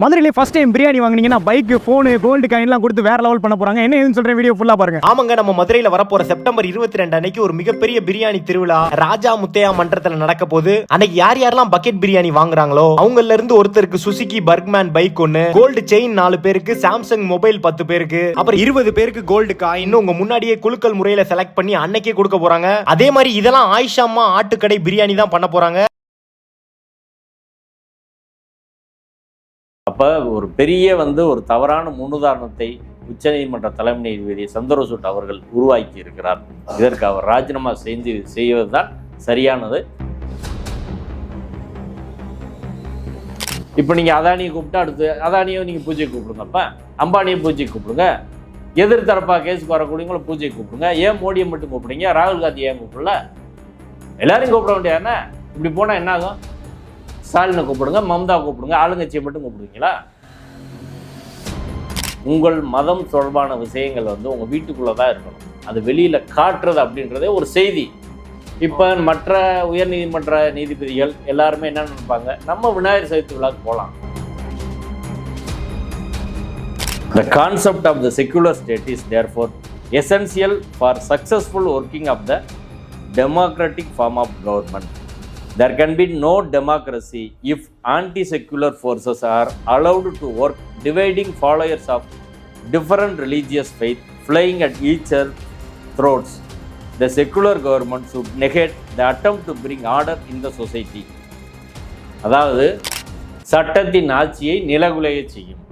மதுரையிலே first time biryani வாங்கினீங்கன்னா bike phone gold காயின்லாம் கொடுத்து வேற லெவல் பண்ண போறாங்க. என்ன ஏதுன்னு சொல்றேன் வீடியோ ஃபுல்லா பாருங்க. ஆமாங்க நம்ம மதுரையில வரப்போற செப்டம்பர் இருபத்தி ரெண்டு அன்னைக்கு ஒரு மிகப்பெரிய பிரியாணி திருவிழா ராஜா முத்தையா மன்றத்துல நடக்க போது அன்னைக்கு யார் யாரெல்லாம் பக்கெட் பிரியாணி வாங்குறாங்களோ அவங்கல இருந்து ஒருத்தருக்கு சுசுகி பர்க்மேன் பைக் ஒன்னு கோல்டு செயின் நாலு பேருக்கு சாம்சங் மொபைல் பத்து பேருக்கு அப்புறம் இருபது பேருக்கு கோல்டு காயின் உங்க முன்னாடியே குலுக்கல் முறையில செலக்ட் பண்ணி அன்னைக்கே கொடுக்க போறாங்க. அதே மாதிரி இதெல்லாம் ஆயிஷாமா ஆட்டுக்கடை பிரியாணி தான் பண்ண போறாங்க. அப்போ ஒரு பெரிய வந்து ஒரு தவறான முன்னுதாரணத்தை உச்சநீதிமன்ற தலைமை நீதிபதி சந்திரசூட் அவர்கள் உருவாக்கி இருக்கிறார். இதற்கு அவர் ராஜினாமா செய்து செய்வதுதான் சரியானது. இப்போ நீங்கள் அதானியை கூப்பிட்டா அடுத்து அதானியை நீங்கள் பூஜை கூப்பிடுங்கப்பா அம்பானியை பூஜை கூப்பிடுங்க. எதிர்த்தரப்பாக கேஸுக்கு வரக்கூடியவங்கள பூஜை கூப்பிடுங்க. ஏன் மோடியை மட்டும் கூப்பிடுங்க ராகுல் காந்தி ஏன் கூப்பிடல? எல்லாரையும் கூப்பிட வேண்டியதானே இப்படி போனால் என்ன ஆகும்? ஸ்டாலினை கூப்பிடுங்க மம்தா கூப்பிடுங்க ஆளுங்கட்சியை மட்டும் கூப்பிடுவீங்களா? உங்கள் மதம் தொடர்பான விஷயங்கள் வந்து உங்கள் வீட்டுக்குள்ளே தான் இருக்கணும். அது வெளியில் காட்டுறது அப்படின்றதே ஒரு செய்தி. இப்போ மற்ற உயர்நீதிமன்ற நீதிபதிகள் எல்லாருமே என்ன நினைப்பாங்க? நம்ம விநாயகர் சதுர்த்தி விழாவுக்கு போகலாம் the concept of the the state is there for essential for successful working of the democratic form of government There can be no democracy if anti-secular forces are allowed to work dividing followers of different religious faith, flying at each other's throats. The secular government should negate the attempt to bring order in the society. அதாவது சட்டத்தின் ஆட்சியை நிலகுலைய செய்யும்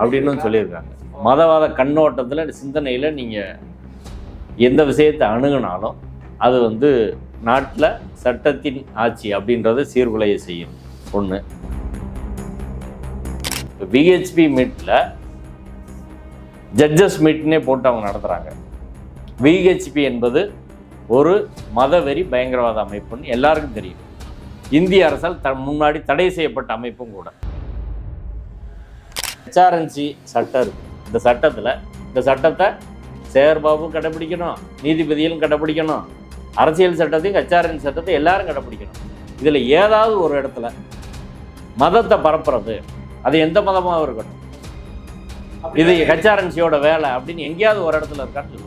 அப்படின்னு சொல்லியிருக்காங்க மதவாத கண்ணோட்டத்தில் சிந்தனையில் நீங்கள் எந்த விஷயத்தை அணுகுனாலும் அது வந்து நாட்டில் சட்டத்தின் ஆட்சி அப்படின்றத சீர்குலைய செய்யும். ஒன்று பிஹெச்பி மீட்டில் ஜட்ஜஸ் மீட்னே போட்டு அவங்க நடத்துகிறாங்க விஹெச்பி என்பது ஒரு மதவெறி பயங்கரவாத அமைப்புன்னு எல்லாருக்கும் தெரியும். இந்திய அரசால் த முன்னாடி தடை செய்யப்பட்ட அமைப்பும் கூட. ஹெச்ஆர்என்சி சட்டம் இருக்குது இந்த சட்டத்தில் இந்த சட்டத்தை சேகர்பாபும் கடைப்பிடிக்கணும் நீதிபதியும் கடைப்பிடிக்கணும் அரசியல் சட்டத்தையும் ஹெச்ஆர்என் சட்டத்தை எல்லாரும் கடைப்பிடிக்கணும் இதில் ஏதாவது ஒரு இடத்துல மதத்தை பரப்புறது அது எந்த மதமாக இருக்கட்டும் இது ஹெச்ஆர்என்சியோட வேலை அப்படின்னு எங்கேயாவது ஒரு இடத்துல இருக்கான்னு.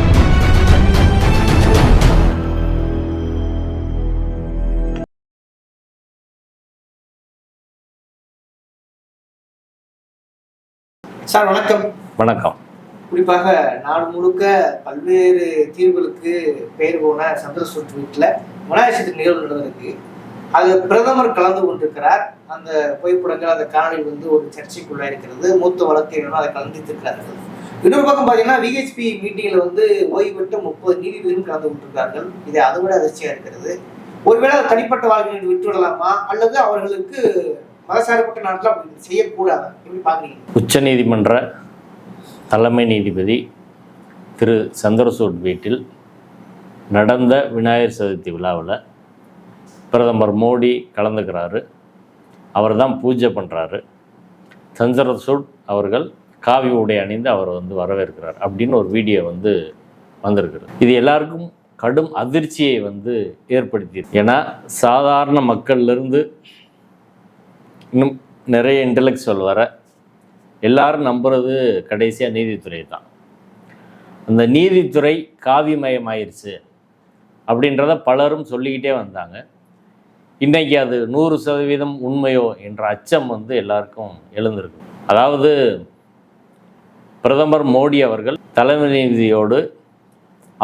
சார் வணக்கம். வணக்கம். குறிப்பாக நாடு முழுக்க பல்வேறு தீர்வுகளுக்கு பெயர் போன சந்திரசூட் வீட்டில் விநாயகர் நிகழ்வு நடந்திருக்கு. அது பிரதமர் கலந்து கொண்டிருக்கிறார். அந்த புகைப்படங்கள் அந்த காணொலி வந்து ஒரு சர்ச்சைக்குள்ள இருக்கிறது. மூத்த வழக்கறிஞரும் அதை கலந்திருக்கிறார்கள். இன்னொரு பக்கம் பார்த்தீங்கன்னா விஹெச்பி மீட்டிங்கில் வந்து ஓய்வு பெற்ற முப்பது நீதிபதிகளும் கலந்து கொண்டிருக்கிறார்கள். இது அதை விட அதிர்ச்சியாக இருக்கிறது. ஒருவேளை தனிப்பட்ட வாழ்க்கையை விட்டுவிடலாமா அல்லது அவர்களுக்கு மதசார்பற்ற நாட்டில் செய்யக்கூடாது. எப்படி பார்க்குறீங்க? உச்சநீதிமன்ற தலைமை நீதிபதி திரு சந்திரசூட் வீட்டில் நடந்த விநாயகர் சதுர்த்தி விழாவில் பிரதமர் மோடி கலந்துக்கிறாரு. அவர் தான் பூஜை பண்ணுறாரு சந்திரசூட் அவர்கள் காவி உடை அணிந்து அவர் வந்து வரவேற்கிறார் அப்படின்னு ஒரு வீடியோ வந்து வந்திருக்கிறது. இது எல்லாருக்கும் கடும் அதிர்ச்சியை வந்து ஏற்படுத்தி ஏன்னா சாதாரண மக்கள்லேருந்து இன்னும் நிறைய இன்டலெக்சுவல் வர எல்லாரும் நம்புறது கடைசியாக நீதித்துறை தான். அந்த நீதித்துறை காவிமயமாயிருச்சு அப்படின்றத பலரும் சொல்லிக்கிட்டே வந்தாங்க. இன்றைக்கி அது நூறு சதவீதம் உண்மையோ என்ற அச்சம் வந்து எல்லாருக்கும் எழுந்திருக்கு அதாவது பிரதமர் மோடி அவர்கள் தலைமை நீதியோடு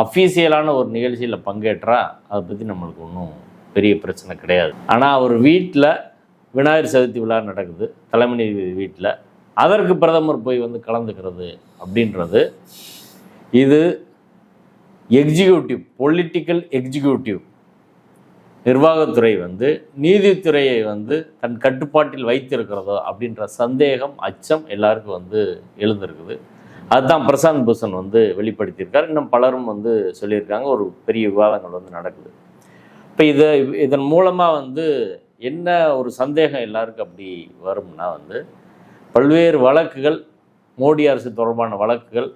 அஃபீஷியலான ஒரு நிகழ்ச்சியில் பங்கேற்றா அதை பற்றி நம்மளுக்கு ஒன்றும் பெரிய பிரச்சனை கிடையாது. ஆனால் அவர் வீட்டில் விநாயகர் சதுர்த்தி விழா நடக்குது தலைமை நீதிபதி வீட்டில். அதற்கு பிரதமர் போய் வந்து கலந்துக்கிறது அப்படின்றது. இது எக்ஸிக்யூட்டிவ் பொலிட்டிக்கல் எக்ஸிக்யூட்டிவ் நிர்வாகத்துறை வந்து நீதித்துறையை வந்து தன் கட்டுப்பாட்டில் வைத்திருக்கிறதோ அப்படின்ற சந்தேகம் அச்சம் எல்லாருக்கும் வந்து எழுந்திருக்குது. அதுதான் பிரசாந்த் பூஷன் வந்து வெளிப்படுத்தியிருக்கார். இன்னும் பலரும் வந்து சொல்லியிருக்காங்க. ஒரு பெரிய விவாதங்கள் வந்து நடக்குது. இப்போ இதை இதன் மூலமாக வந்து என்ன ஒரு சந்தேகம் எல்லாருக்கும் அப்படி வரும்னா வந்து பல்வேறு வழக்குகள் மோடி அரசு தொடர்பான வழக்குகள்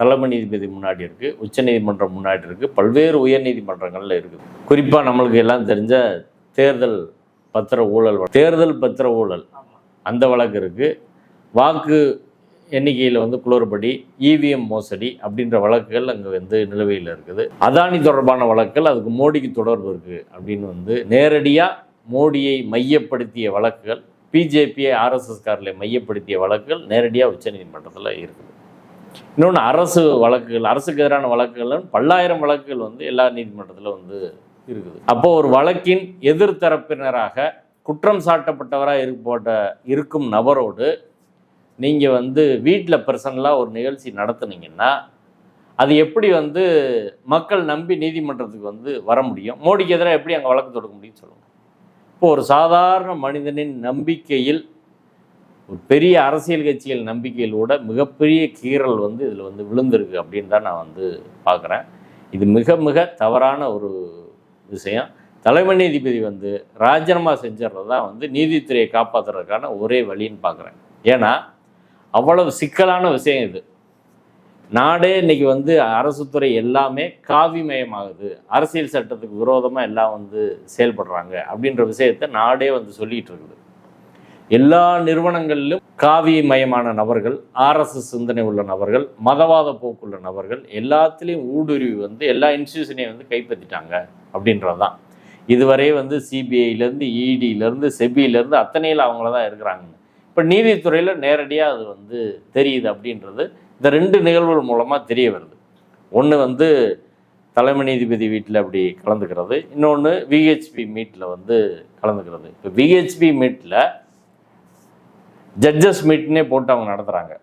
தலைமை நீதிபதி முன்னாடி இருக்குது உச்சநீதிமன்றம் முன்னாடி இருக்குது பல்வேறு உயர்நீதிமன்றங்களில் இருக்குது குறிப்பாக நம்மளுக்கு எல்லாம் தெரிஞ்ச தேர்தல் பத்திர ஊழல். தேர்தல் பத்திர ஊழல். அந்த வழக்கு இருக்குது வாக்கு எண்ணிக்கையில் வந்து குளறுபடி இவிஎம் மோசடி அப்படின்ற வழக்குகள் அங்கே வந்து நிலுவையில் இருக்குது. அதானி தொடர்பான வழக்குகள் அதுக்கு மோடிக்கு தொடர்பு இருக்குது அப்படின்னு வந்து நேரடியாக மோடியை மையப்படுத்திய வழக்குகள் பிஜேபியை ஆர்எஸ்எஸ்காரில் மையப்படுத்திய வழக்குகள் நேரடியாக உச்சநீதிமன்றத்தில் இருக்குது. இன்னொன்று அரசு வழக்குகள் அரசுக்கு எதிரான வழக்குகள் பல்லாயிரம் வழக்குகள் வந்து எல்லா நீதிமன்றத்தில் வந்து இருக்குது. அப்போ ஒரு வழக்கின் எதிர்த்தரப்பினராக குற்றம் சாட்டப்பட்டவராக இருப்போட்ட இருக்கும் நபரோடு நீங்கள் வந்து வீட்டில் பர்சனலாக ஒரு நிகழ்ச்சி நடத்துனீங்கன்னா அது எப்படி வந்து மக்கள் நம்பி நீதிமன்றத்துக்கு வந்து வர முடியும்? மோடிக்கு எதிராக எப்படி அங்கே வழக்கு தொடுக்க முடியும்னு சொல்லுங்கள் இப்போ ஒரு சாதாரண மனிதனின் நம்பிக்கையில் ஒரு பெரிய அரசியல் கட்சிகள் நம்பிக்கையில் கூட மிகப்பெரிய கீறல் வந்து இதில் வந்து விழுந்திருக்கு அப்படின்னு தான் நான் வந்து பார்க்குறேன். இது மிக மிக தவறான ஒரு விஷயம். தலைமை நீதிபதி வந்து ராஜினாமா செஞ்சிடறது தான் வந்து நீதித்துறையை காப்பாற்றுறதுக்கான ஒரே வழின்னு பார்க்குறேன். ஏன்னா அவ்வளவு சிக்கலான விஷயம் இது. நாடே இன்னைக்கு வந்து அரசுத்துறை எல்லாமே காவிமயமாகுது. அரசியல் சட்டத்துக்கு விரோதமாக எல்லாம் வந்து செயல்படுறாங்க அப்படின்ற விஷயத்தை நாடே வந்து சொல்லிகிட்டு இருக்குது. எல்லா நிறுவனங்களிலும் காவிமயமான நபர்கள் ஆர்எஸ்எஸ் சிந்தனை உள்ள நபர்கள் மதவாத போக்குள்ள நபர்கள் எல்லாத்துலேயும் ஊடுருவி வந்து எல்லா இன்ஸ்டியூஷனையும் வந்து கைப்பற்றிட்டாங்க அப்படின்றது தான் இதுவரை வந்து சிபிஐலேருந்து இடியிலேருந்து செபியிலேருந்து அத்தனையில் அவங்கள தான் இருக்கிறாங்க இப்போ நீதித்துறையில் நேரடியாக அது வந்து தெரியுது அப்படின்றது இந்த ரெண்டு நிகழ்வுகள் மூலமாக தெரிய வருது. ஒன்று வந்து தலைமை நீதிபதி வீட்டில் அப்படி கலந்துக்கிறது. இன்னொன்று விஹெச்பி மீட்டில் வந்து கலந்துக்கிறது. இப்போ விஹெச்பி மீட்டில் ஜட்ஜஸ் மீட்னே போட்டு அவங்க நடத்துகிறாங்க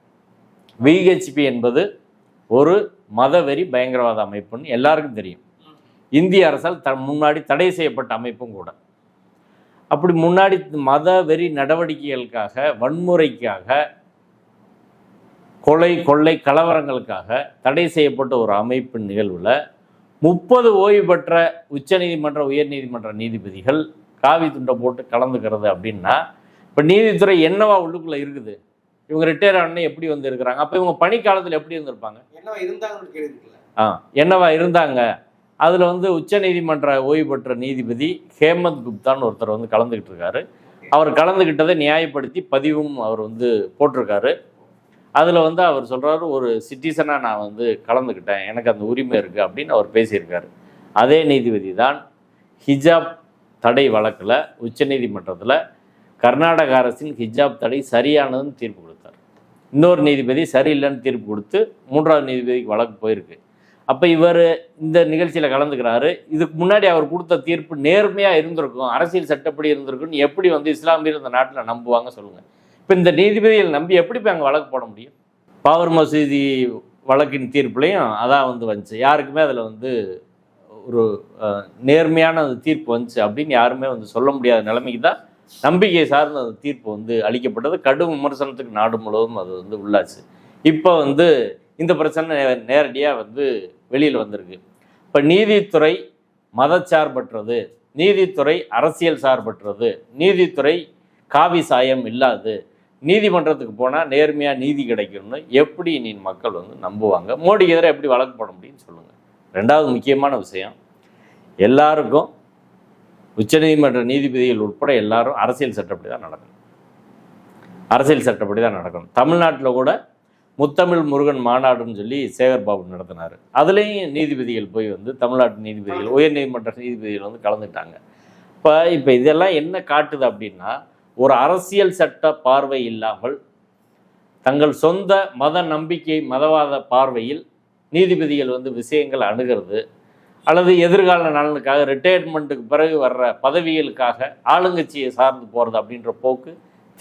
விஹெச்பி என்பது ஒரு மதவெறி பயங்கரவாத அமைப்புன்னு எல்லாருக்கும் தெரியும். இந்திய அரசால் த முன்னாடி தடை செய்யப்பட்ட அமைப்பும் கூட. அப்படி முன்னாடி மத வெறி நடவடிக்கைகளுக்காக வன்முறைக்காக கொலை கொள்ளை கலவரங்களுக்காக தடை செய்யப்பட்ட ஒரு அமைப்பின் நிகழ்வில் முப்பது ஓய்வு பெற்ற உச்சநீதிமன்ற உயர்நீதிமன்ற நீதிபதிகள் காவி துண்டை போட்டு கலந்துக்கிறது அப்படின்னா இப்போ நீதித்துறை என்னவா உள்ளுக்குள்ளே இருக்குது? இவங்க ரிட்டையர் ஆனே எப்படி வந்து இருக்கிறாங்க? அப்போ இவங்க பணிக்காலத்தில் எப்படி இருந்திருப்பாங்க? என்ன இருந்தாங்கன்னு ஆ என்னவா இருந்தாங்க? அதில் வந்து உச்சநீதிமன்ற ஓய்வு பெற்ற நீதிபதி ஹேமந்த் குப்தான்னு ஒருத்தர் வந்து கலந்துக்கிட்டு இருக்காரு. அவர் கலந்துக்கிட்டதை நியாயப்படுத்தி பதிவும் அவர் வந்து போட்டிருக்காரு. அதில் வந்து அவர் சொல்கிறாரு ஒரு சிட்டிசனாக நான் வந்து கலந்துக்கிட்டேன். எனக்கு அந்த உரிமை இருக்குது அப்படின்னு அவர் பேசியிருக்காரு. அதே நீதிபதி தான் ஹிஜாப் தடை வழக்கில் உச்சநீதிமன்றத்தில் கர்நாடக அரசின் ஹிஜாப் தடை சரியானதுன்னு தீர்ப்பு கொடுத்தார். இன்னொரு நீதிபதி சரியில்லைன்னு தீர்ப்பு கொடுத்து மூன்றாவது நீதிபதிக்கு வழக்கு போயிருக்கு. அப்போ இவர் இந்த நிகழ்ச்சியில் கலந்துக்கிறாரு. இதுக்கு முன்னாடி அவர் கொடுத்த தீர்ப்பு நேர்மையாக இருந்திருக்கும். அரசியல் சட்டப்படி இருந்திருக்குன்னு எப்படி வந்து இஸ்லாமியர் இந்த நாட்டில் நம்புவாங்க சொல்லுங்கள் இப்போ இந்த நீதிபதிகள் நம்பி எப்படி இப்போ அங்கே வழக்கு போட முடியும்? பாவர் மசூதி வழக்கின் தீர்ப்புலையும் அதான் வந்து வந்துச்சு. யாருக்குமே அதில் வந்து ஒரு நேர்மையான அந்த தீர்ப்பு வந்துச்சு அப்படின்னு யாருமே வந்து சொல்ல முடியாத நிலைமைக்கு தான் நம்பிக்கை சார்ந்த அந்த தீர்ப்பு வந்து அளிக்கப்பட்டது. கடும் விமர்சனத்துக்கு நாடு முழுவதும் அது வந்து உள்ளாச்சு. இப்போ வந்து இந்த பிரச்சனை நேரடியாக வந்து வெளியில் வந்திருக்கு. இப்போ நீதித்துறை மதச்சார்பற்றது நீதித்துறை அரசியல் சார்பற்றது நீதித்துறை காவி சாயம் இல்லாது நீதிமன்றத்துக்கு போனால் நேர்மையாக நீதி கிடைக்கும்னு எப்படி நீ மக்கள் வந்து நம்புவாங்க? மோடிக்கு எதிராக எப்படி வழக்கு போட முடியும்னு சொல்லுங்கள் ரெண்டாவது முக்கியமான விஷயம் எல்லாருக்கும் உச்சநீதிமன்ற நீதிபதிகள் உட்பட எல்லாரும் அரசியல் சட்டப்படி தான் நடக்கணும். அரசியல் சட்டப்படி தான் நடக்கணும். தமிழ்நாட்டில் கூட முத்தமிழ் முருகன் மாநாடுன்னு சொல்லி சேகர் பாபு நடத்தினார். அதுலேயும் நீதிபதிகள் போய் வந்து தமிழ்நாட்டு நீதிபதிகள் உயர்நீதிமன்ற நீதிபதிகள் வந்து கலந்துட்டாங்க. இப்போ இப்போ இதெல்லாம் என்ன காட்டுது அப்படின்னா ஒரு அரசியல் சட்ட பார்வை இல்லாமல் தங்கள் சொந்த மத நம்பிக்கை மதவாத பார்வையில் நீதிபதிகள் வந்து விஷயங்களை அணுகிறது. அல்லது எதிர்கால நலனுக்காக ரிட்டையர்மெண்ட்டுக்கு பிறகு வர்ற பதவிகளுக்காக ஆளுங்கட்சியை சார்ந்து போகிறது அப்படின்ற போக்கு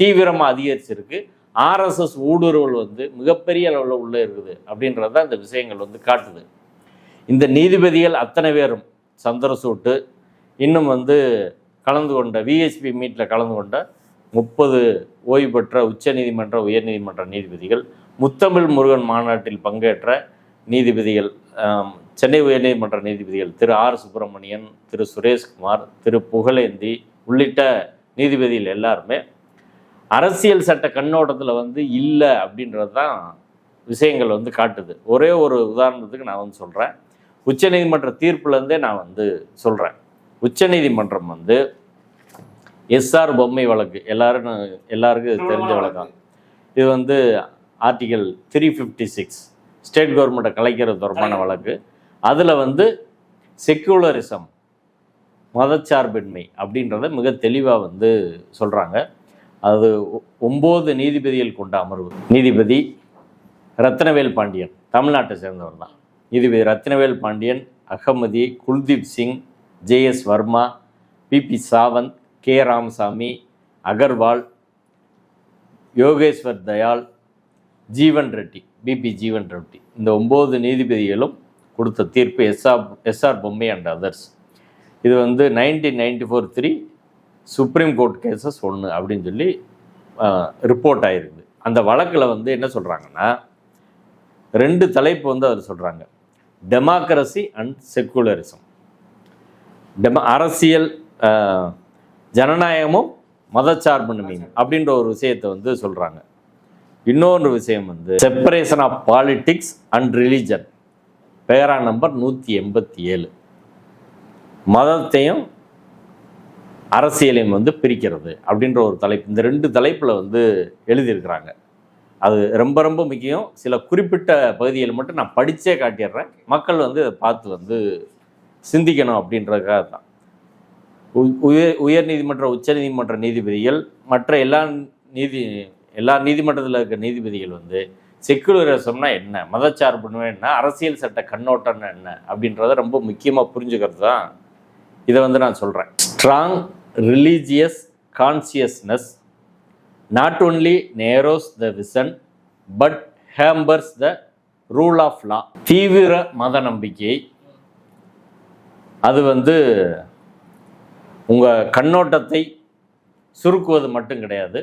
தீவிரமாக அதிகரிச்சிருக்கு. ஆர்எஸ்எஸ் ஊடுருவல் வந்து மிகப்பெரிய அளவில் உள்ளே இருக்குது அப்படின்றது தான் இந்த விஷயங்கள் வந்து காட்டுது. இந்த நீதிபதிகள் அத்தனை பேரும் சந்திரசூட்டு இன்னும் வந்து கலந்து கொண்ட விஎஸ்பி மீட்டில் கலந்து கொண்ட முப்பது ஓய்வு பெற்ற உச்சநீதிமன்ற உயர்நீதிமன்ற நீதிபதிகள் முத்தமிழ் முருகன் மாநாட்டில் பங்கேற்ற நீதிபதிகள் சென்னை உயர்நீதிமன்ற நீதிபதிகள் திரு ஆர் சுப்பிரமணியன் திரு சுரேஷ்குமார் திரு புகழேந்தி உள்ளிட்ட நீதிபதிகள் எல்லாருமே அரசியல் சட்ட கண்ணோட்டத்தில் வந்து இல்லை அப்படின்றது தான் விஷயங்கள் வந்து காட்டுது. ஒரே ஒரு உதாரணத்துக்கு நான் வந்து சொல்கிறேன் உச்சநீதிமன்ற தீர்ப்புலேருந்தே நான் வந்து சொல்கிறேன் உச்சநீதிமன்றம் வந்து எஸ்ஆர் பொம்மை வழக்கு. எல்லாரும் எல்லாருக்கும் தெரிஞ்ச வழக்கம் இது வந்து article three fifty six state கவர்மெண்ட்டை கலைக்கிறது தொடர்பான வழக்கு. அதில் வந்து செக்குலரிசம் மதச்சார்பின்மை அப்படின்றத மிக தெளிவாக வந்து சொல்கிறாங்க அது ஒம்பது நீதிபதிகள் கொண்ட அமர்வு. நீதிபதி ரத்னவேல் பாண்டியன் தமிழ்நாட்டை சேர்ந்தவர் தான். நீதிபதி Ratnavel Pandian Ahmadi Kuldip Singh J S Verma B P Sawant K. Ramaswamy Agarwal Yogeshwar Dayal Jeevan Reddy B P Jeevan Reddy. இந்த ஒம்பது நீதிபதிகளும் கொடுத்த தீர்ப்பு S R S R Bommai and others இது வந்து nineteen ninety four three supreme court cases ஒன்று அப்படின்னு சொல்லி ரிப்போர்ட் ஆகிருக்குது அந்த வழக்கில் வந்து என்ன சொல்கிறாங்கன்னா ரெண்டு தலைப்பு வந்து அதில் சொல்கிறாங்க டெமோக்ரஸி அண்ட் செக்குலரிசம் டெம அரசியல் ஜனநாயகமும் மதச்சார்பின்மையும் அப்படின்ற ஒரு விஷயத்தை வந்து சொல்கிறாங்க இன்னொன்று விஷயம் வந்து separation of politics and religion para number நூற்றி எண்பத்தி ஏழு. மதத்தையும் அரசியலையும் வந்து பிரிக்கிறது அப்படின்ற ஒரு தலைப்பு. இந்த ரெண்டு தலைப்பில் வந்து எழுதியிருக்கிறாங்க. அது ரொம்ப ரொம்ப முக்கியம். சில குறிப்பிட்ட பகுதியில் மட்டும் நான் படித்தே காட்டிடுறேன். மக்கள் வந்து இதை பார்த்து வந்து சிந்திக்கணும் அப்படின்றதுக்காக தான் உயர் உயர் நீதிமன்ற உச்ச நீதிமன்ற நீதிபதிகள் மற்ற எல்லா நீதி எல்லா நீதிமன்றத்தில் இருக்க நீதிபதிகள் வந்து செக்குலரிசம்னா என்ன மதச்சார்புன்னு என்ன அரசியல் சட்ட கண்ணோட்டம்னா என்ன அப்படின்றத ரொம்ப முக்கியமாக புரிஞ்சுக்கிறது தான் இதை வந்து நான் சொல்கிறேன் strong religious consciousness not only narrows the vision but hampers the rule of law தீவிர மத நம்பிக்கை. அது வந்து உங்கள் கண்ணோட்டத்தை சுருக்குவது மட்டும் கிடையாது.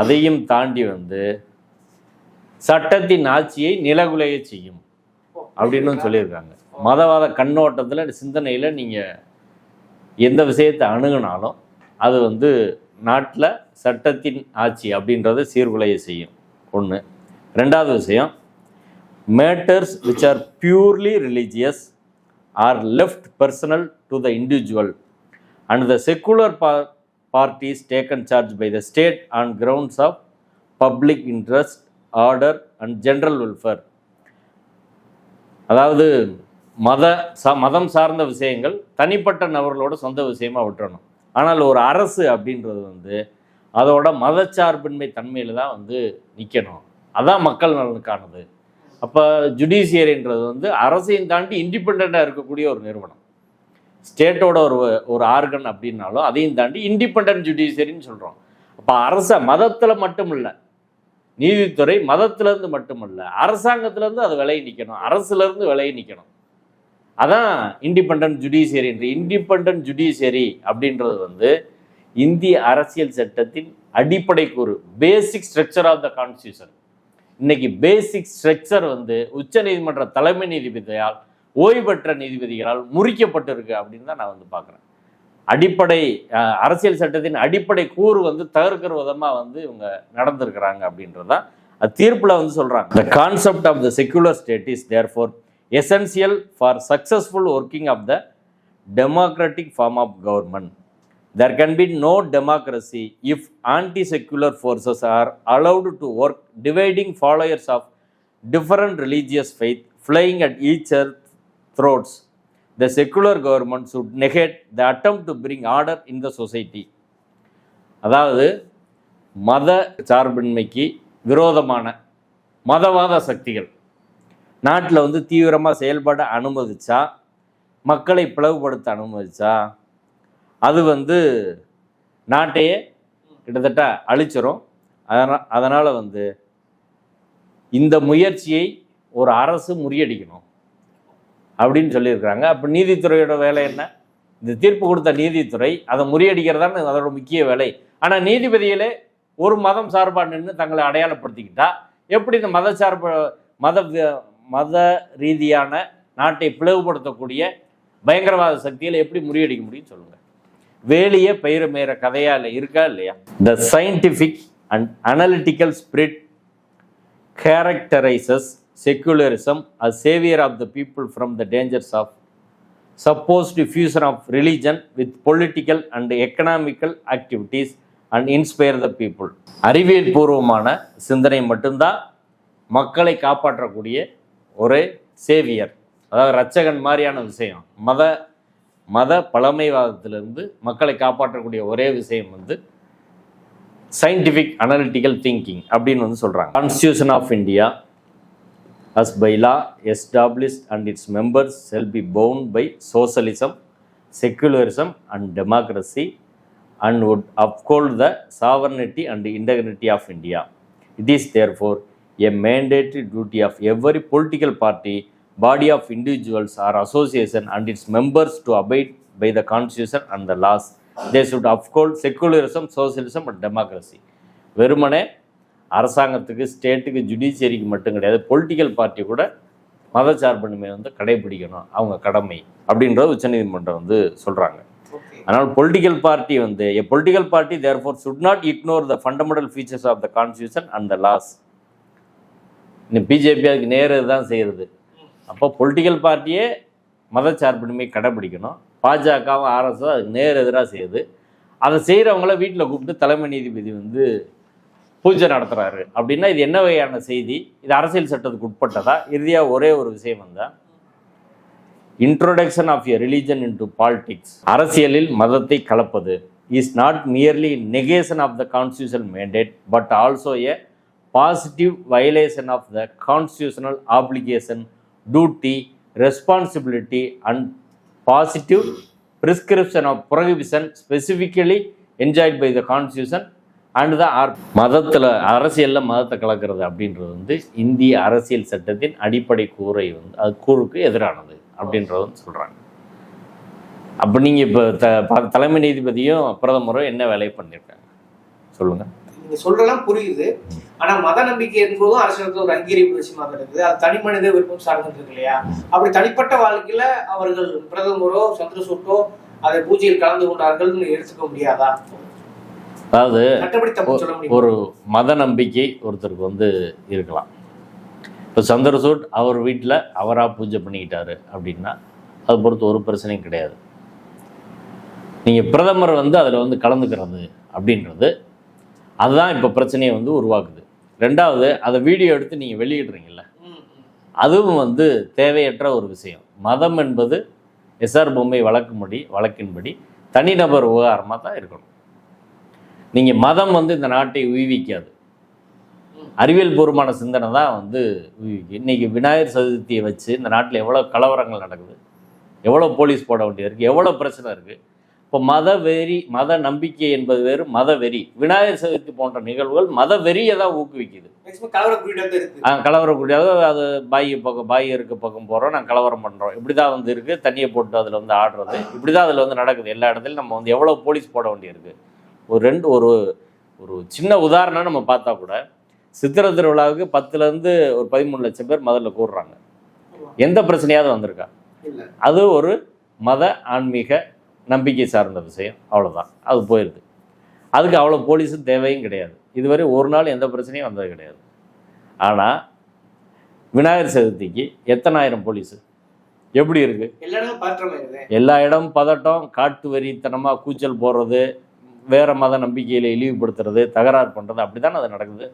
அதையும் தாண்டி வந்து சட்டத்தின் ஆட்சியை நிலகுலைய செய்யும் அப்படின்னு சொல்லியிருக்காங்க. மதவாத கண்ணோட்டத்தில் சிந்தனையில் நீங்கள் எந்த விஷயத்தை அணுகுனாலும் அது வந்து நாட்டில் சட்டத்தின் ஆட்சி அப்படின்றத சீர்குலைய செய்யும். ஒன்று ரெண்டாவது விஷயம் matters which are purely religious are left personal to the individual and the secular parties taken charge by the state on grounds of public interest order and general welfare அதாவது மத ச மதம் சார்ந்த விஷயங்கள் தனிப்பட்ட நபர்களோட சொந்த விஷயமாக விட்டுறணும். ஆனால் ஒரு அரசு அப்படின்றது வந்து அதோட மதச்சார்பின்மை தன்மையில் தான் வந்து நிற்கணும் அதான் மக்கள் நலனுக்கானது. அப்போ ஜுடிஷியரின்றது வந்து அரசையும் தாண்டி இண்டிபெண்ட்டாக இருக்கக்கூடிய ஒரு நிறுவனம். ஸ்டேட்டோட ஒரு ஒரு ஆர்கன் அப்படின்னாலும் அதையும் தாண்டி இண்டிபெண்ட் ஜுடிஷியரின்னு சொல்கிறோம் அப்போ அரச மதத்தில் மட்டும் இல்லை நீதித்துறை மதத்திலேருந்து மட்டுமல்ல அரசாங்கத்திலேருந்து அது விலகி நிற்கணும் அரசுலேருந்து விலகி நிற்கணும் அதான் இண்டிபெண்ட் ஜுடிஷியரி என்று. இண்டிபெண்ட் ஜுடிஷியரி அப்படின்றது வந்து இந்திய அரசியல் சட்டத்தின் அடிப்படை கூறு basic structure of the constitution இன்னைக்கு பேசிக் ஸ்ட்ரக்சர் வந்து உச்சநீதிமன்ற தலைமை நீதிபதியால் ஓய்வு பெற்ற நீதிபதிகளால் முறிக்கப்பட்டிருக்கு அப்படின்னு தான் நான் வந்து பார்க்குறேன். அடிப்படை அரசியல் சட்டத்தின் அடிப்படை கூறு வந்து தகர்க்கிற விதமாக வந்து இவங்க நடந்திருக்கிறாங்க அப்படின்றதான் அது தீர்ப்பில் வந்து சொல்கிறாங்க the concept of the secular state is there for essential for successful working of the democratic form of government there can be no democracy if anti secular forces are allowed to work dividing followers of different religious faith flying at each other throats. The secular government should negate the attempt to bring order in the society. அதாவது மத சார்பின்மைக்கு விரோதமான மதவாத சக்திகள். நாட்டில் வந்து தீவிரமாக செயல்பட அனுமதிச்சா மக்களை பிளவுபடுத்த அனுமதிச்சா அது வந்து நாட்டையே கிட்டத்தட்ட அழிச்சிரும். அதனால் அதனால் வந்து இந்த முயற்சியை ஒரு அரசு முறியடிக்கணும். அப்படின்னு சொல்லியிருக்கிறாங்க. அப்போ நீதித்துறையோட வேலை என்ன? இந்த தீர்ப்பு கொடுத்த நீதித்துறை அதை முறியடிக்கிறதான அதோட முக்கிய வேலை. ஆனால் நீதிபதிகளே ஒரு மதம் சார்பாக நின்று தங்களை அடையாளப்படுத்திக்கிட்டா எப்படி இந்த மத சார்பு மத மத ரீதியான நாட்டை பிளவுபடுத்தக்கூடிய பயங்கரவாத சக்தியில் எப்படி முறியடிக்க முடியும் சொல்லுங்க. வேலியே பயிர மேற கதையா இல்லை இருக்கா இல்லையா? The scientific and analytical spirit characterises secularism as saviour of the people from the dangers of supposed fusion of religion with political and economical activities and inspire the people அறிவியல் பூர்வமான சிந்தனை மட்டும்தான் மக்களை காப்பாற்றக்கூடிய ஒரே சேவியர் அதாவது ரச்சகன் மாதிரியான விஷயம். மத மத பழமைவாதத்திலிருந்து மக்களை காப்பாற்றக்கூடிய ஒரே விஷயம் வந்து சயின்டிஃபிக் அனலிட்டிக்கல் திங்கிங் அப்படின்னு வந்து சொல்கிறாங்க constitution of India as by law established and its members shall be bound by socialism secularism and democracy and would uphold the sovereignty and integrity of India. It is therefore a mandatory duty of every political party, body of individuals or association and its members to abide by the constitution and the laws. They should uphold secularism, socialism and democracy. வெறுமனே அரசாங்கத்துக்கு ஸ்டேட்டுக்கு ஜுடிஷியரிக்கு மட்டும் கிடையாது political party கூட மதச்சார்பின்மை வந்து கடைபிடிக்கணும் அவங்க கடமை அப்படின்றது உச்சநீதிமன்றம் வந்து சொல்கிறாங்க அதனால் பொலிட்டிக்கல் பார்ட்டி வந்து a political party therefore should not ignore the fundamental features of the constitution and the laws இன்னும் பிஜேபி அதுக்கு நேரு தான் செய்கிறது அப்போ பொலிட்டிக்கல் பார்ட்டியே மதச்சார்பின்மை கடைபிடிக்கணும். பாஜகவும் ஆர்எஸ் அதுக்கு நேர் எதிராக செய்யுது. அதை செய்கிறவங்கள வீட்டில் கூப்பிட்டு தலைமை நீதிபதி வந்து பூஜை நடத்துகிறாரு அப்படின்னா இது என்ன வகையான செய்தி? இது அரசியல் சட்டத்துக்கு உட்பட்டதா? இறுதியாக ஒரே ஒரு விஷயம் வந்தால் introduction of a religion into politics அரசியலில் மதத்தை கலப்பது. Is not merely negation of the constitution mandate but also a positive violation of the constitutional application duty responsibility and positive prescription of prohibition specifically enjoyed by the constitution and தான் ஆர் மதத்தில் அரசியலில் மதத்தை கலக்கிறது அப்படின்றது வந்து இந்திய அரசியல் சட்டத்தின் அடிப்படை கூரை வந்து அது கூறுக்கு எதிரானது அப்படின்றதும் சொல்கிறாங்க அப்போ நீங்கள் இப்போ த ப- தலைமை நீதிபதியும் பிரதமரும் என்ன வேலையை பண்ணியிருக்காங்க? சொல்லுங்கள் நீங்கள் சொல்றதெல்லாம் புரியுது. ஆனா மத நம்பிக்கை என்பதும் அரசியலத்துல ஒரு அங்கீகரிப்பு விஷயமா தான் இருக்குது அது தனி மனித விருப்பம் சார்ந்து இருக்கு இல்லையா? அப்படி தனிப்பட்ட வாழ்க்கையில அவர்கள் பிரதமரோ சந்திரசூட்டோ அதை பூஜையில் கலந்து கொண்டார்கள்னு எடுத்துக்க முடியாதா? அதாவது ஒரு மத நம்பிக்கை ஒருத்தருக்கு வந்து இருக்கலாம். இப்போ சந்திரசூட் அவர் வீட்டில் அவராக பூஜை பண்ணிக்கிட்டாரு அப்படின்னா அதை பொறுத்து ஒரு பிரச்சனையும் கிடையாது. நீங்கள் பிரதமர் வந்து அதில் வந்து கலந்துக்கிறது அப்படின்றது அதுதான் இப்போ பிரச்சனையை வந்து உருவாக்குது. ரெண்டாவது அதை வீடியோ எடுத்து நீங்கள் வெளியிடுறீங்கல்ல. அதுவும் வந்து தேவையற்ற ஒரு விஷயம். மதம் என்பது எஸ்ஆர் பொம்மை வழக்கும்படி வழக்கின்படி தனிநபர் விவகாரமாக தான் இருக்கணும். நீங்கள் மதம் வந்து இந்த நாட்டை உய்விக்காது. அறிவியல் பூர்வமான சிந்தனை தான் வந்து உய்விக்கும். இன்னைக்கு விநாயகர் சதுர்த்தியை வச்சு இந்த நாட்டில் எவ்வளோ கலவரங்கள் நடக்குது எவ்வளோ போலீஸ் போட வேண்டியது இருக்குது எவ்வளோ பிரச்சனை இருக்குது இப்போ மத வெறி மத நம்பிக்கை என்பது வேறு மத வெறி விநாயகர் சதுர்த்தி போன்ற நிகழ்வுகள் மத வெறியை தான் ஊக்குவிக்குது. கலவர ஆ, அது பாய் பக்கம் பாய் இருக்க பக்கம் போகிறோம் நாங்கள் கலவரம் பண்ணுறோம் இப்படி தான் வந்து இருக்குது தண்ணியை போட்டு அதில் வந்து ஆடுறது. இப்படி தான் அதில் வந்து நடக்குது. எல்லா இடத்துலையும் நம்ம வந்து எவ்வளோ போலீஸ் போட வேண்டியிருக்கு ஒரு ரெண்டு ஒரு ஒரு சின்ன உதாரணம் நம்ம பார்த்தா கூட சித்திரை திருவிழாவுக்கு பத்துலேருந்து ஒரு பதிமூணு லட்சம் பேர் முதல்ல கூடுறாங்க. எந்த பிரச்சனையாவது வந்திருக்கா? அது ஒரு மத ஆன்மீக நம்பிக்கை சார்ந்த விஷயம். அவ்வளோதான் அது போயிடுது அதுக்கு அவ்வளோ போலீஸும் தேவையும் கிடையாது. இதுவரை ஒரு நாள் எந்த பிரச்சனையும் வந்தது கிடையாது. ஆனால் விநாயகர் சதுர்த்திக்கு எத்தனாயிரம் போலீஸு? எப்படி எல்லா இருக்குது எல்லா இடமும் பதட்டம் காட்டு வரித்தனமாக கூச்சல் போடுறது வேறு மத நம்பிக்கையில் இழிவுபடுத்துறது தகராறு பண்ணுறது அப்படி தானே அது நடக்குது?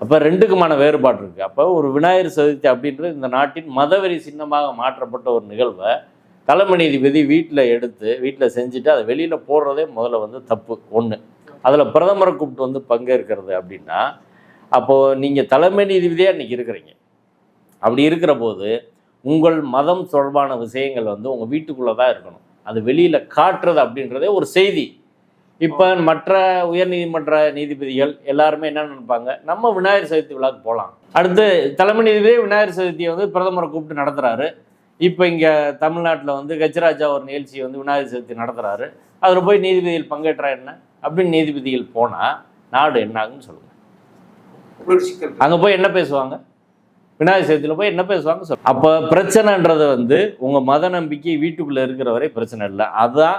அப்போ ரெண்டுக்குமான வேறுபாடு இருக்குது அப்போ ஒரு விநாயகர் சதுர்த்தி அப்படின்றது இந்த நாட்டின் மதவெறி சின்னமாக மாற்றப்பட்ட ஒரு நிகழ்வை தலைமை நீதிபதி வீட்டில் எடுத்து வீட்டில் செஞ்சுட்டு அதை வெளியில் போடுறதே முதல்ல வந்து தப்பு ஒன்று அதில் பிரதமரை கூப்பிட்டு வந்து பங்கேற்கிறது அப்படின்னா அப்போது நீங்கள் தலைமை நீதிபதியாக இன்றைக்கி இருக்கிறீங்க. அப்படி இருக்கிற போது உங்கள் மதம் தொடர்பான விஷயங்கள் வந்து உங்கள் வீட்டுக்குள்ளே தான் இருக்கணும். அது வெளியில் காட்டுறது அப்படின்றதே ஒரு செய்தி. இப்போ மற்ற உயர்நீதிமன்ற நீதிபதிகள் எல்லாருமே என்ன நினைப்பாங்க? நம்ம விநாயகர் சதுர்த்தி விழாக்கு போகலாம் அடுத்து தலைமை நீதிபதியே விநாயகர் சதுர்த்தியை வந்து பிரதமரை கூப்பிட்டு நடத்துகிறாரு இப்போ இங்கே தமிழ்நாட்டில் வந்து கஜராஜா ஒரு நிகழ்ச்சி வந்து விநாயகர் சதுர்த்தி நடத்துகிறாரு அதில் போய் நீதிபதிகள் பங்கேற்றா என்ன? அப்படின்னு நீதிபதிகள் போனால் நாடு என்ன ஆகுன்னு சொல்லுங்கள் அங்கே போய் என்ன பேசுவாங்க? விநாயகர் சதுர்த்தியில் போய் என்ன பேசுவாங்க சொல் அப்போ பிரச்சனைன்றது வந்து உங்கள் மத நம்பிக்கை வீட்டுக்குள்ளே இருக்கிற வரை பிரச்சனை இல்லை. அதுதான்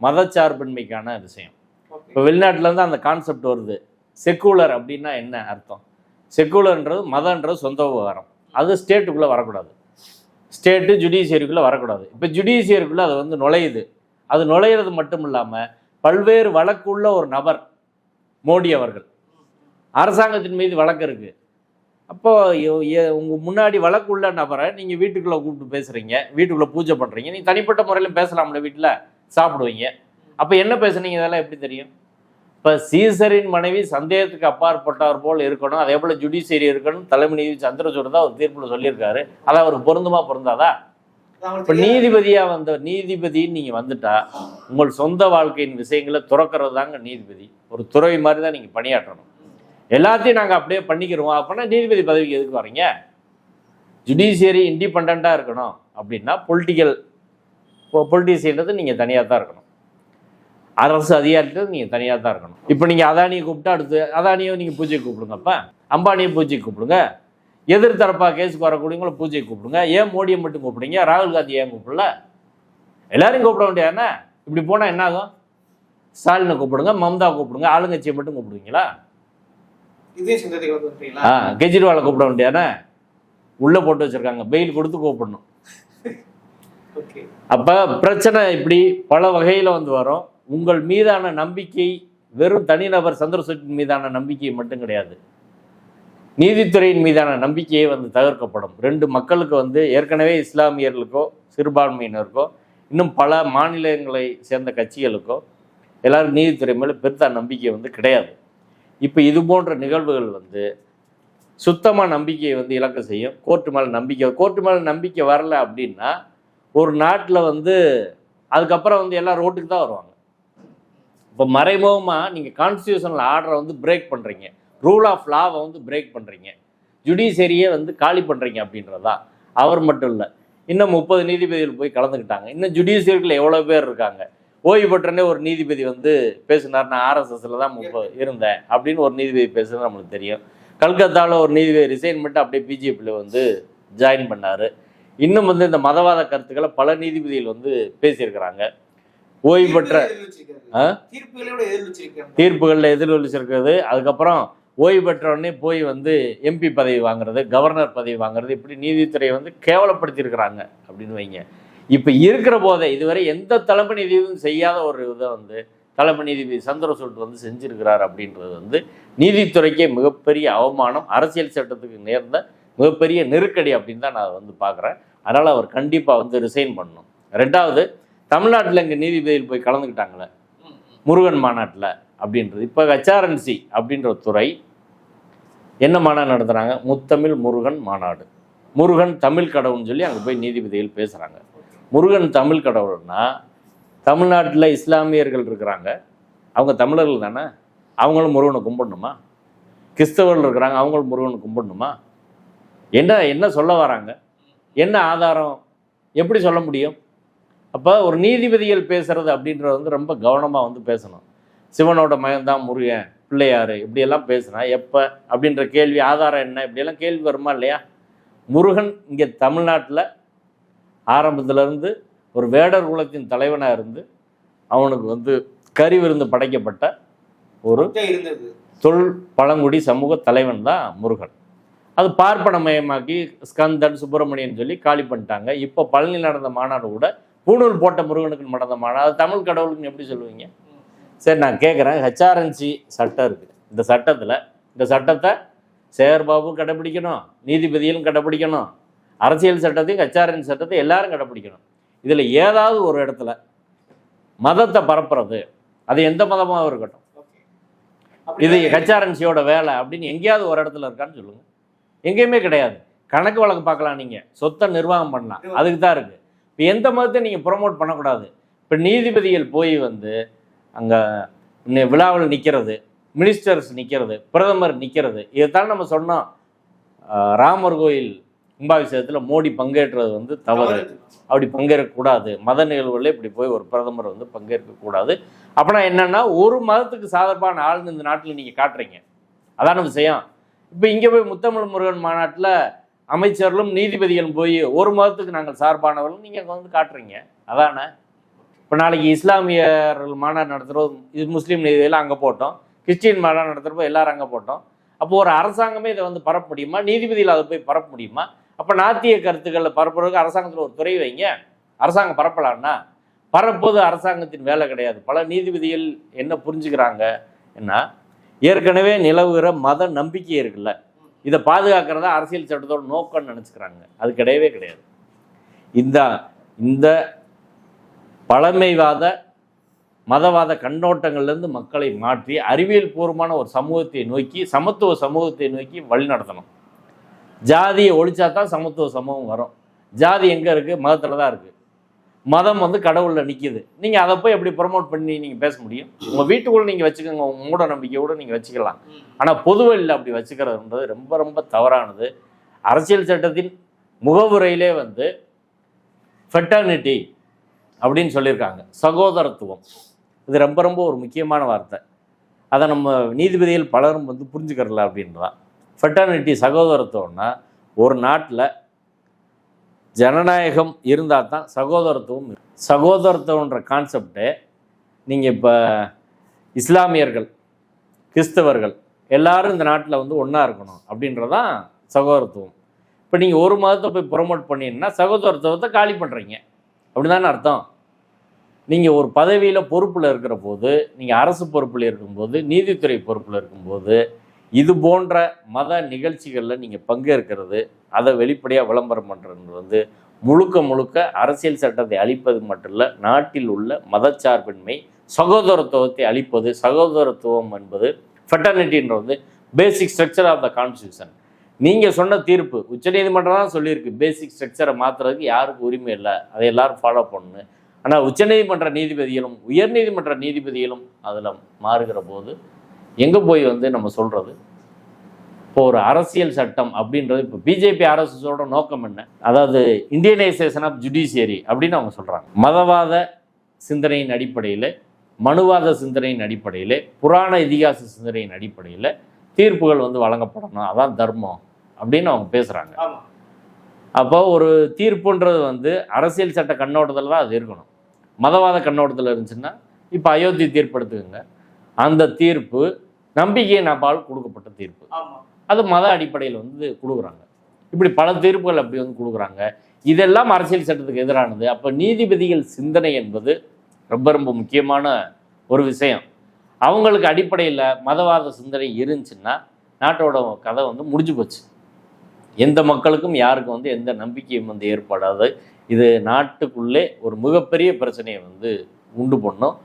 மதச்சார்பின்மைக்கான விஷயம். இப்போ வெளிநாட்டிலேருந்து அந்த கான்செப்ட் வருது. செக்குலர் அப்படின்னா என்ன அர்த்தம்? செக்குலர்ன்றது மதன்றது சொந்த விவகாரம். அது ஸ்டேட்டுக்குள்ளே வரக்கூடாது. ஸ்டேட்டு ஜுடிஷியரிக்குள்ளே வரக்கூடாது. இப்போ ஜுடிஷியரிக்குள்ளே அது வந்து நுழையுது. அது நுழையிறது மட்டும் இல்லாமல் பல்வேறு வழக்குள்ள ஒரு நபர் மோடி அவர்கள். அரசாங்கத்தின் மீது வழக்கு இருக்குது அப்போ உங்கள் முன்னாடி வழக்குள்ள நபரை நீங்கள் வீட்டுக்குள்ளே கூப்பிட்டு பேசுகிறீங்க வீட்டுக்குள்ளே பூஜை பண்ணுறீங்க நீங்கள் தனிப்பட்ட முறையில் பேசலாம்ல வீட்டில்? சாப்பிடுவீங்க. அப்போ என்ன பேசுனீங்க இதெல்லாம் எப்படி தெரியும்? இப்போ சீசரின் மனைவி சந்தேகத்துக்கு அப்பாற்பட்டவர் போல் இருக்கணும். அதே போல் ஜுடிஷியரி இருக்கணும். தலைமை நீதிபதி சந்திரசூட் தான் ஒரு தீர்ப்பில் சொல்லியிருக்காரு. அது அவருக்கு பொருந்துமா பொருந்தாதா? இப்போ தெரியாது. நீதிபதியா வந்த நீதிபதின்னு நீங்க வந்துட்டா உங்கள் சொந்த வாழ்க்கையின் விஷயங்களை துறக்கிறது தாங்க நீதிபதி. ஒரு துறை மாதிரி தான் நீங்க பணியாற்றணும். எல்லாத்தையும் நாங்க அப்படியே பண்ணிக்கிறோம் அப்படின்னா நீதிபதி பதவிக்கு எதுக்கு வரீங்க? ஜுடிஷியரி இண்டிபெண்ட்டாக இருக்கணும். அப்படின்னா பொலிட்டிக்கல் பொலிட்டிஷியன்றது நீங்கள் தனியாக தான் இருக்கணும். அரசு அதிகாரிகள் நீங்கள் தனியாக தான் இருக்கணும். இப்போ நீங்கள் அதானியை கூப்பிட்டா அடுத்து அதானியை நீங்கள் பூஜைக்கு கூப்பிடுங்கப்பா அம்பானியை பூஜைக்கு கூப்பிடுங்க. எதிர்த்தரப்பா கேஸுக்கு வரக்கூடியவங்கள பூஜைக்கு கூப்பிடுங்க. ஏன் மோடியை மட்டும் கூப்பிடுங்க ராகுல் காந்தி ஏன் கூப்பிடல? எல்லாரையும் கூப்பிட வேண்டியதானே இப்படி போனால் என்ன ஆகும்? ஸ்டாலினை கூப்பிடுங்க மம்தா கூப்பிடுங்க ஆளுங்கட்சியை மட்டும் கூப்பிடுவீங்களா? ஆ கெஜ்ரிவாலை கூப்பிட வேண்டியதானே உள்ளே போட்டு வச்சிருக்காங்க. பெயில் கொடுத்து கூப்பிடணும். அப்போ பிரச்சனை இப்படி பல வகையில் வந்து வரும். உங்கள் மீதான நம்பிக்கை வெறும் தனிநபர் சந்திரசூட்டின் மீதான நம்பிக்கை மட்டும் கிடையாது. நீதித்துறையின் மீதான நம்பிக்கையே வந்து தகர்க்கப்படும். ரெண்டு மக்களுக்கு வந்து ஏற்கனவே இஸ்லாமியர்களுக்கோ சிறுபான்மையினருக்கோ இன்னும் பல மாநிலங்களை சேர்ந்த கட்சிகளுக்கோ எல்லாரும் நீதித்துறை மேலே பெருத்த நம்பிக்கை வந்து கிடையாது. இப்போ இது போன்ற நிகழ்வுகள் வந்து சுத்தமாக நம்பிக்கையை வந்து இழக்க செய்யும். கோர்ட்டு மேலே நம்பிக்கை கோர்ட்டு மேலே நம்பிக்கை வரல அப்படின்னா ஒரு நாட்டில் வந்து அதுக்கப்புறம் வந்து எல்லாம் ரோட்டுக்கு தான் வருவாங்க. இப்போ மறைமுகமாக நீங்கள் கான்ஸ்டியூஷனல் ஆர்டரை வந்து பிரேக் பண்ணுறீங்க ரூல் ஆஃப் லாவை வந்து பிரேக் பண்ணுறீங்க ஜுடிஷியரியை வந்து காலி பண்ணுறீங்க அப்படின்றதா? அவர் மட்டும் இல்லை. இன்னும் முப்பது நீதிபதிகள் போய் கலந்துக்கிட்டாங்க. இன்னும் ஜுடிஷியர்கள் எவ்வளோ பேர் இருக்காங்க? ஓய்வு பெற்றனே ஒரு நீதிபதி வந்து பேசினார் நான் ஆர்எஸ்எஸ்ல தான் முப்பது இருந்தேன். அப்படின்னு ஒரு நீதிபதி பேசுறது நம்மளுக்கு தெரியும். கல்கத்தாவில் ஒரு நீதிபதி ரிசைன் பண்ணிட்டு அப்படியே பிஜேபியில் வந்து ஜாயின் பண்ணார். இன்னும் வந்து இந்த மதவாத கருத்துக்களை பல நீதிபதிகள் வந்து பேசியிருக்கிறாங்க. ஓய்வு பெற்ற தீர்ப்புகளில் எதிரொலிச்சிருக்கிறது. அதுக்கப்புறம் ஓய்வு உடனே போய் வந்து எம்பி பதவி வாங்குறது கவர்னர் பதவி வாங்குறது இப்படி நீதித்துறையை வந்து கேவலப்படுத்தியிருக்கிறாங்க அப்படின்னு வைங்க. இப்போ இருக்கிற போதே இதுவரை எந்த தலைமை நீதிபதியும் செய்யாத ஒரு இதை வந்து தலைமை நீதிபதி சந்திரசூட் வந்து செஞ்சிருக்கிறார் அப்படின்றது வந்து நீதித்துறைக்கே மிகப்பெரிய அவமானம் அரசியல் சட்டத்துக்கு நேர்ந்த மிகப்பெரிய நெருக்கடி அப்படின்னு தான் நான் வந்து பார்க்குறேன். அதனால் அவர் கண்டிப்பாக வந்து ரிசைன் பண்ணணும். ரெண்டாவது தமிழ்நாட்டில் இங்கே நீதிபதியில் போய் கலந்துக்கிட்டாங்களே? முருகன் மாநாட்டில் அப்படின்றது. இப்போ ஹெச்ஆர்என்சி அப்படின்ற துறை என்ன மாநாடு நடத்துகிறாங்க முத்தமிழ் முருகன் மாநாடு. முருகன் தமிழ் கடவுள்னு சொல்லி அங்கே போய் நீதிபதிகள் பேசுகிறாங்க முருகன் தமிழ் கடவுள்னா தமிழ்நாட்டில் இஸ்லாமியர்கள் இருக்கிறாங்க. அவங்க தமிழர்கள் தானே? அவங்களும் முருகனை கும்பிடணுமா? கிறிஸ்தவர்கள் இருக்கிறாங்க அவங்களும் முருகனை கும்பிடணுமா? என்ன என்ன சொல்ல வராங்க? என்ன ஆதாரம்? எப்படி சொல்ல முடியும்? அப்போ ஒரு நீதிபதிகள் பேசுறது அப்படின்றது வந்து ரொம்ப கவனமாக வந்து பேசணும். சிவனோட மகன் தான் முருகன் பிள்ளையார் இப்படியெல்லாம் பேசுனா எப்போ அப்படின்ற கேள்வி ஆதாரம் என்ன? இப்படியெல்லாம் கேள்வி வருமா இல்லையா? முருகன் இங்கே தமிழ்நாட்டில் ஆரம்பத்திலேருந்து ஒரு வேடர் குலத்தின் தலைவனாக இருந்து அவனுக்கு வந்து கறி விருந்து படைக்கப்பட்ட ஒரு தொல் பழங்குடி சமூக தலைவன் தான் முருகன். அது பார்ப்பனமயமாக்கி ஸ்கந்தன் சுப்பிரமணியன் சொல்லி காலி பண்ணிட்டாங்க. இப்போ பழனி நடந்த மாநாடு கூட பூணூல் போட்ட முருகனுக்கு நடந்த மாநாடு அது தமிழ் கடவுளுக்குன்னு எப்படி சொல்லுவீங்க? சரி நான் கேட்குறேன் ஹெச்ஆர்என்சி சட்டம் இருக்குது இந்த சட்டத்தில் இந்த சட்டத்தை சேகர்பாபு கடைப்பிடிக்கணும் நீதிபதிகளும் கடைப்பிடிக்கணும் அரசியல் சட்டத்தையும் ஹெச்ஆர்என் சட்டத்தை எல்லாரும் கடைப்பிடிக்கணும் இதில் ஏதாவது ஒரு இடத்துல மதத்தை பரப்புறது அது எந்த மதமாகவும் இருக்கட்டும். இது ஹெச்ஆர்என்சியோட வேலை அப்படின்னு எங்கேயாவது ஒரு இடத்துல இருக்கான்னு சொல்லுங்க. எங்கேயுமே கிடையாது. கணக்கு வழக்கு பார்க்கலாம் நீங்கள் சொத்தை நிர்வாகம் பண்ணலாம். அதுக்கு தான் இருக்குது இப்போ எந்த மதத்தை நீங்கள் ப்ரொமோட் பண்ணக்கூடாது. இப்போ நீதிபதிகள் போய் வந்து அங்கே விழாவில் நிற்கிறது மினிஸ்டர்ஸ் நிற்கிறது பிரதமர் நிற்கிறது இதைத்தான் நம்ம சொன்னோம். ராமர் கோயில் கும்பாபிஷேகத்தில் மோடி பங்கேற்றது வந்து தவறு. அப்படி பங்கேற்கக்கூடாது. மத நிகழ்வுகளில் இப்படி போய் ஒரு பிரதமர் வந்து பங்கேற்கக்கூடாது. அப்படின்னா என்னன்னா ஒரு மதத்துக்கு சாதர்பான ஆளுன்னு இந்த நாட்டில் நீங்கள் காட்டுறீங்க. அதான விஷயம். இப்போ இங்கே போய் முத்தமிழ் முருகன் மாநாட்டில் அமைச்சர்களும் நீதிபதிகளும் போய் ஒரு மதத்துக்கு நாங்கள் சார்பானவர்கள் நீங்கள் அங்கே வந்து காட்டுறீங்க. அதானே? இப்போ நாளைக்கு இஸ்லாமியர்கள் மாநாடு நடத்துகிறோம் இது முஸ்லீம் நீதிபதிகள் அங்கே போட்டோம். கிறிஸ்டின் மாநாடு நடத்துகிறப்போ எல்லாரும் அங்கே போட்டோம். அப்போ ஒரு அரசாங்கமே இதை வந்து பரப்ப முடியுமா? நீதிபதியில் அதை போய் பரப்ப முடியுமா? அப்போ நாத்திய கருத்துக்களை பரப்புறதுக்கு அரசாங்கத்தில் ஒரு துறை வைங்க. அரசாங்கம் பரப்பலான்னா பரப்போது அரசாங்கத்தின் வேலை கிடையாது. பல நீதிபதிகள் என்ன புரிஞ்சுக்கிறாங்க? என்ன? ஏற்கனவே நிலவுகிற மத நம்பிக்கை இருக்குல்ல. இதை பாதுகாக்கிறதா அரசியல் சட்டத்தோட நோக்கம்னு நினச்சிக்கிறாங்க. அது கிடையவே கிடையாது. இந்த இந்த பழமைவாத மதவாத கண்ணோட்டங்கள்லேருந்து மக்களை மாற்றி அறிவியல் பூர்வமான ஒரு சமூகத்தை நோக்கி சமத்துவ சமூகத்தை நோக்கி வழி நடத்தணும். ஜாதியை ஒழிச்சா தான் சமத்துவ சமூகம் வரும். ஜாதி எங்கே இருக்குது மதத்தில் தான் இருக்குது மதம் வந்து கடவுளில் நிற்கிது நீங்கள் அதை போய் எப்படி ப்ரொமோட் பண்ணி நீங்கள் பேச முடியும்? உங்கள் வீட்டுக்குள்ளே நீங்கள் வச்சுக்கோங்க உங்கள் மூட நம்பிக்கையோடு நீங்கள் வச்சுக்கலாம். ஆனால் பொதுவெளியில் அப்படி வச்சுக்கிறதுன்றது ரொம்ப ரொம்ப தவறானது. அரசியல் சட்டத்தின் முகவுரையிலே வந்து ஃபெட்டர்னிட்டி அப்படின்னு சொல்லியிருக்காங்க. சகோதரத்துவம். இது ரொம்ப ரொம்ப ஒரு முக்கியமான வார்த்தை. அதை நம்ம நீதிபதிகள் பலரும் வந்து புரிஞ்சுக்கிறல அப்படின்றதான் ஃபெட்டர்னிட்டி சகோதரத்துவம்னா ஒரு நாட்டில் ஜனநாயகம் இருந்தால் தான் சகோதரத்துவம் சகோதரத்துவன்ற கான்செப்டே நீங்கள் இப்போ இஸ்லாமியர்கள் கிறிஸ்தவர்கள் எல்லாரும் இந்த நாட்டில் வந்து ஒன்றா இருக்கணும் அப்படின்றதான் சகோதரத்துவம். இப்போ நீங்கள் ஒரு மதத்தை போய் ப்ரொமோட் பண்ணீங்கன்னா சகோதரத்துவத்தை காலி பண்ணுறீங்க அப்படிதானே அர்த்தம்? நீங்கள் ஒரு பதவியில் பொறுப்பில் இருக்கிற போது நீங்கள் அரசு பொறுப்பில் இருக்கும்போது நீதித்துறை பொறுப்பில் இருக்கும்போது இது போன்ற மத நிகழ்ச்சிகளில் நீங்கள் பங்கேற்கிறது அதை வெளிப்படையாக விளம்பரம் பண்ணுறது வந்து முழுக்க முழுக்க அரசியல் சட்டத்தை அழிப்பது மட்டும் இல்லை நாட்டில் உள்ள மதச்சார்பின்மை சகோதரத்துவத்தை அழிப்பது சகோதரத்துவம் என்பது ஃபெட்டர்னிட்டின்றது basic structure of the constitution நீங்கள் சொன்ன தீர்ப்பு உச்சநீதிமன்றம் தான் சொல்லியிருக்கு பேசிக் ஸ்ட்ரக்சரை மாற்றுறதுக்கு யாருக்கும் உரிமை இல்லை அதை எல்லாரும் ஃபாலோ பண்ணணும் ஆனால் உச்சநீதிமன்ற நீதிபதிகளும் உயர்நீதிமன்ற நீதிபதிகளும் அதில் மாறுகிற போது எங்கே போய் வந்து நம்ம சொல்கிறது இப்போ ஒரு அரசியல் சட்டம் அப்படின்றது இப்போ பிஜேபி அரசோட நோக்கம் என்ன? அதாவது இந்தியனைசேஷன் ஆஃப் ஜுடிஷியரி அப்படின்னு அவங்க சொல்கிறாங்க மதவாத சிந்தனையின் அடிப்படையில் மனுவாத சிந்தனையின் அடிப்படையில் புராண இதிகாச சிந்தனையின் அடிப்படையில் தீர்ப்புகள் வந்து வழங்கப்படணும். அதான் தர்மம் அப்படின்னு அவங்க பேசுகிறாங்க அப்போ ஒரு தீர்ப்புன்றது வந்து அரசியல் சட்ட கண்ணோட்டத்தில் தான் அது இருக்கணும். மதவாத கண்ணோட்டத்தில் இருந்துச்சுன்னா இப்போ அயோத்தி தீர்ப்பு எடுத்துக்கோங்க அந்த தீர்ப்பு நம்பிக்கை நபால் கொடுக்கப்பட்ட தீர்ப்பு. அது மத அடிப்படையில் வந்து கொடுக்குறாங்க. இப்படி பல தீர்ப்புகள் அப்படி வந்து கொடுக்குறாங்க. இதெல்லாம் அரசியல் சட்டத்துக்கு எதிரானது. அப்போ நீதிபதிகள் சிந்தனை என்பது ரொம்ப ரொம்ப முக்கியமான ஒரு விஷயம். அவங்களுக்கு அடிப்படையில் மதவாத சிந்தனை இருந்துச்சுன்னா நாட்டோட கதை வந்து முடிஞ்சு போச்சு. எந்த மக்களுக்கும் யாருக்கும் வந்து எந்த நம்பிக்கையும் வந்து ஏற்படாது. இது நாட்டுக்குள்ளே ஒரு மிகப்பெரிய பிரச்சனையை வந்து உண்டு பண்ணும்.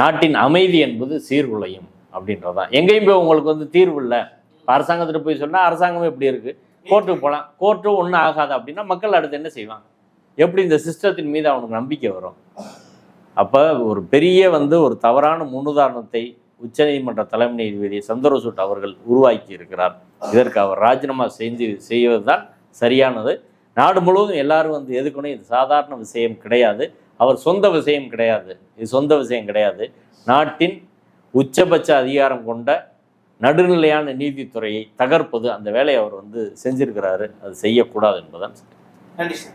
நாட்டின் அமைதி என்பது சீர்குலையும். அப்படின்றதான் எங்கேயும் போய் உங்களுக்கு வந்து தீர்வு இல்லை. இப்போ அரசாங்கத்தில் போய் சொன்னால் அரசாங்கமே இப்படி இருக்குது கோர்ட்டுக்கு போகலாம் கோர்ட்டும் ஒன்றும் ஆகாது அப்படின்னா மக்கள் அடுத்து என்ன செய்வாங்க? எப்படி இந்த சிஸ்டத்தின் மீது அவனுக்கு நம்பிக்கை வரும்? அப்போ ஒரு பெரிய வந்து ஒரு தவறான முன்னுதாரணத்தை உச்சநீதிமன்ற தலைமை நீதிபதி சந்திரசூட் அவர்கள் உருவாக்கி இருக்கிறார். இதற்கு அவர் ராஜினாமா செஞ்சு செய்வதுதான் சரியானது. நாடு முழுவதும் எல்லாரும் வந்து எதுக்கணும் இது சாதாரண விஷயம் கிடையாது. அவர் சொந்த விஷயம் கிடையாது. இது சொந்த விஷயம் கிடையாது. நாட்டின் உச்சபட்ச அதிகாரம் கொண்ட நடுநிலையான நீதித்துறையை தகர்ப்பது அந்த வேலையை அவர் வந்து செஞ்சிருக்கிறாரு. அது செய்யக்கூடாது என்பதுதான். நன்றி சார்.